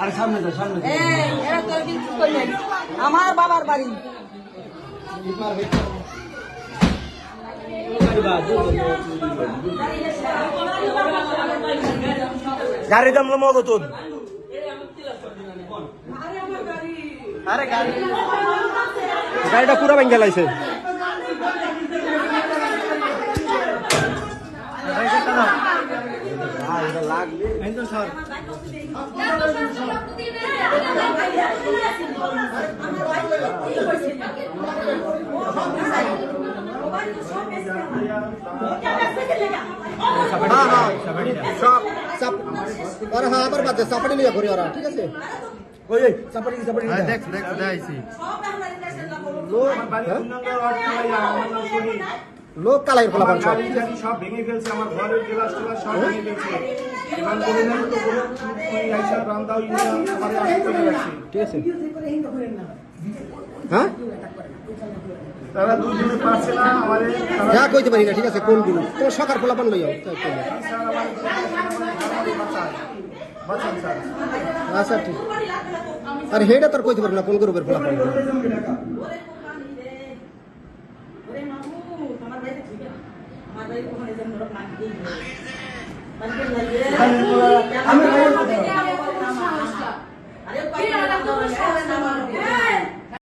আরে সামনে যাও সামনে এরা করলেন আমার বাবার বাড়ি। গাড়ি দাম তোর গাড়িটা পুরো ভেঙে লাইছে। হ্যাঁ হ্যাঁ সব সব ওরা হ্যাঁ আবার বাদ দে চাপাটি নিয়ে ঘুরে ওরা ঠিক আছে ওই ওই চাপাটি চাপাটি দেখ দেখ দেখাইছি লোক কালাই ফলা আমার সব। গাড়ি টাড়ি সব ভেঙে ফেলছে? আমার ঘরের গ্লাস টেলাস সব ভেঙে ফেলছে। এবার বলে নাই তো কোনো ওই আইসা রান্দাও ইন্ডিয়া আমার আসতে চলে যাচ্ছে ঠিক আছে। হ্যাঁ? তারা দুজনে পারছে না আমাদের যা কইতে পারি না ঠিক আছে কোনগুলো তোমার সকার ফলা পান আচ্ছা ঠিক। আর হেডা তোর কইতে পারি না কোন গ্রুপের ফলা পান আরে